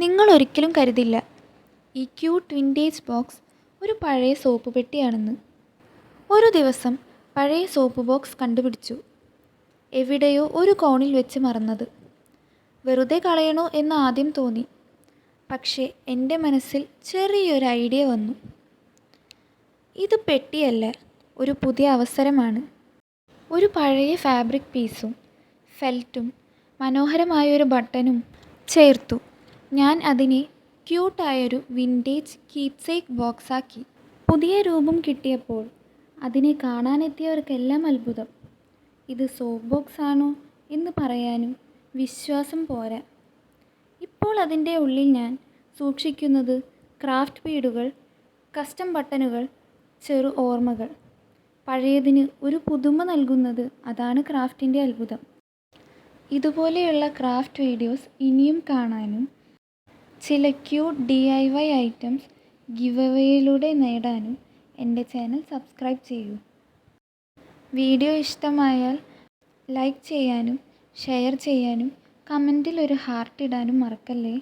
നിങ്ങൾ ഒരിക്കലും കരുതില്ല. ഈ ക്യൂട്ട് വിന്റേജ് ബോക്സ് ഒരു പഴയ സോപ്പ് പെട്ടിയാണെന്ന്. ഒരു ദിവസം പഴയ സോപ്പ് ബോക്സ് കണ്ടുപിടിച്ചു. എവിടെയോ ഒരു കോണിൽ വെച്ച് മറന്നത്. വെറുതെ കളയണോ എന്ന് ആദ്യം തോന്നി. പക്ഷേ എന്റെ മനസ്സിൽ ചെറിയൊരു ഐഡിയ വന്നു. ഇത് പെട്ടിയല്ല ഒരു പുതിയ അവസരമാണ്. ഒരു പഴയ ഫാബ്രിക് പീസും ഫെൽറ്റും മനോഹരമായൊരു ബട്ടനും ചേർത്തു. ഞാൻ അതിനെ ക്യൂട്ടായൊരു വിന്റേജ് കീപ്സേക്ക് ബോക്സാക്കി. പുതിയ രൂപം കിട്ടിയപ്പോൾ അതിനെ കാണാനെത്തിയവർക്കെല്ലാം അത്ഭുതം. ഇത് സോപ്പ് ബോക്സ് ആണോ എന്ന് പറയാനും വിശ്വാസം പോരാ. ഇപ്പോൾ അതിന്റെ ഉള്ളിൽ ഞാൻ സൂക്ഷിക്കുന്നത് ക്രാഫ്റ്റ് ബീഡുകൾ കസ്റ്റം ബട്ടണുകൾ ചെറു ഓർമ്മകൾ. പഴയതിന് ഒരു പുതുമ നൽകുന്നത് അതാണ് ക്രാഫ്റ്റിന്റെ അത്ഭുതം. ഇതുപോലെയുള്ള ക്രാഫ്റ്റ് വീഡിയോസ് ഇനിയും കാണാനും ചില cute D I Y items give അവയിലൂടെ നേടാനും എന്റെ ചാനൽ സബ്സ്ക്രൈബ് ചെയ്യൂ. വീഡിയോ ഇഷ്ടമായാൽ ലൈക്ക് ചെയ്യാനും ഷെയർ ചെയ്യാനും കമന്റിൽ ഒരു ഹാർട്ട് ഇടാനും മറക്കല്ലേ?